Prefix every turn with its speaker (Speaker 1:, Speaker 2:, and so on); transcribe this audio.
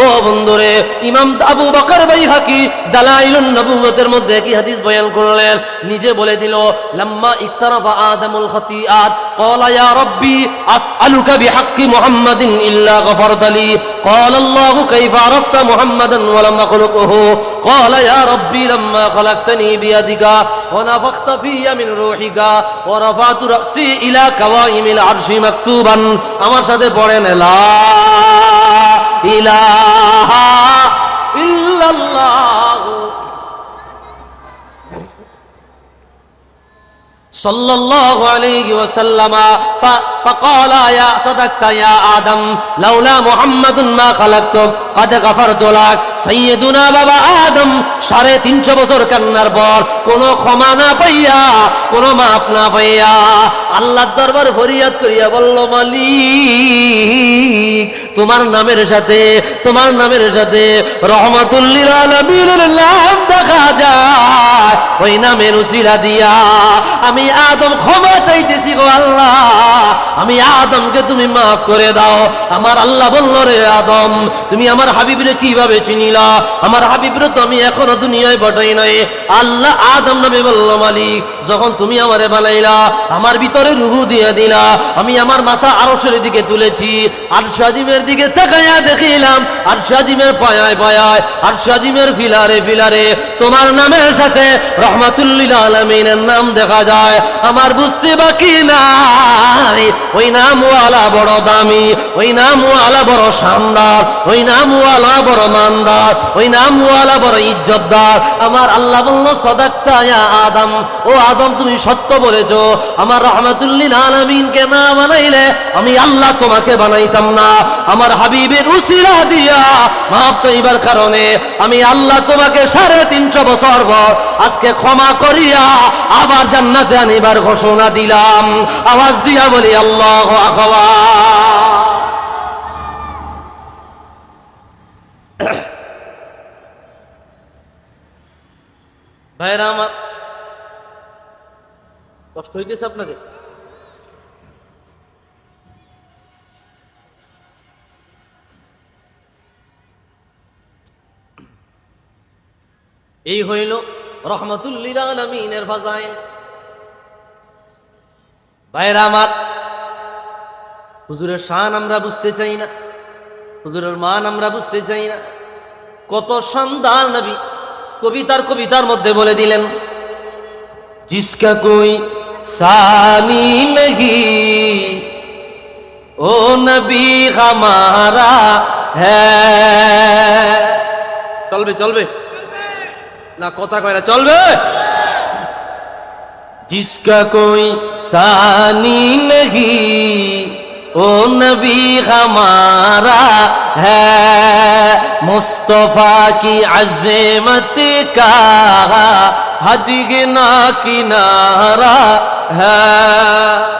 Speaker 1: ও বন্ধুরে ইমাম আবু বকর ভাই হাকি দালাইলুন নবুয়তের মধ্যে কি হাদিস বয়ান করলেন নিজে বলে দিল লাম্মা ইকতারাফা আদমুল খতিআত قال يا ربي أسألك بحق محمد إلا غفرت لي قال الله كيف عرفت محمدا ولم أخلقه قال يا ربي لما خلقتني بيدك ونفخت في من روحك ورفعت رأسي إلى كوائم العرش مكتوبا আমার সাথে পড়েন লা ইলাহা ইল্লাল্লাহ صلى الله عليه وسلم ف- فقال يا صدقت يا آدم لولا محمد ما خلقتك قد غفرت لك سيدنا বাবা আদম সাড়ে তিনশো বছর কান্নার পর কোন ক্ষমা না পাইয়া কোন মাপ না পাইয়া আল্লাহর দরবার ফরিয়াদ করিয়া বলল মালিক তোমার নামের সাথে, তোমার নামের সাথে রহমাতুল্লিল দেখা যায়। ওই নামের উসিরা দিয়া আমি আদম ক্ষমা চাইতেছি গো আল্লাহ। আমি আদমকে তুমি মাফ করে দাও। আমার আল্লাহ বলল, রে আদম, তুমি আমার হাবিবরে কীভাবে চিনিলা? আমার হাবিবরে তো আমি এখনও দুনিয়ায় বটাই নাই। আল্লাহ আদম নামে বলল, মালিক, যখন তুমি আমারে বানাইলা, আমার ভিতরে রুহু দিয়ে দিলা। আমি আমার মাথা আরশের দিকে তুলেছি আর সাজিমের দিকে তাকাইয়া দেখিলাম আর সাজিমের পায়ায় পায়ায় আর সাজিমের ফিলারে ফিলারে। তোমার নামের সাথে রহমাতুল্লিল আলমিনের নাম দেখা যায়। আমার বুঝতে বাকি নাই। ওই নামওয়ালা বড় দামি, ওই নামওয়ালা বড় শানদার, ওই নামওয়ালা বড় মানদার, ওই নামওয়ালা বড় ইজ্জতদার। আমার আল্লাহ বলল, সদাক্তা আদম, ও আদম, তুমি সত্য বলেছ। আমার রহমাতুল্লিল আলমিনকে না বানাইলে আমি আল্লাহ তোমাকে বানাইতাম না। আমার হাবিবের উসিলা দিয়া মাপ চাইবার কারণে আমি আল্লাহ তোমাকে সাড়ে তিনশো বছর পর আজকে ক্ষমা করিয়া আবার জান্নাতে আনিবার ঘোষণা দিলাম। আওয়াজ দিয়া বলি, আল্লাহ আকবার ভাইরা আমার কষ্ট হইতেছে আপনাদের? এই হইল রহমতুল্লিল আলমিনের ফাজাইল। ভাইরা আমার হুজুরের শান আমরা বুঝতে চাই না। হুজুরের মান আমরা বুঝতে চাই না। কত সন্ধান নবী কবিতার কবিতার মধ্যে বলে দিলেন, জিসকা কই সানি নহি ও নবী হামারা হ্যাঁ চলবে চলবে? না, কথা কয় না, চলবে? জিসকা কই সানি নহি ও নবী হামারা হ্যাঁ মুস্তফা কি আজমত কা হদিগ না কিনারা হ্যাঁ।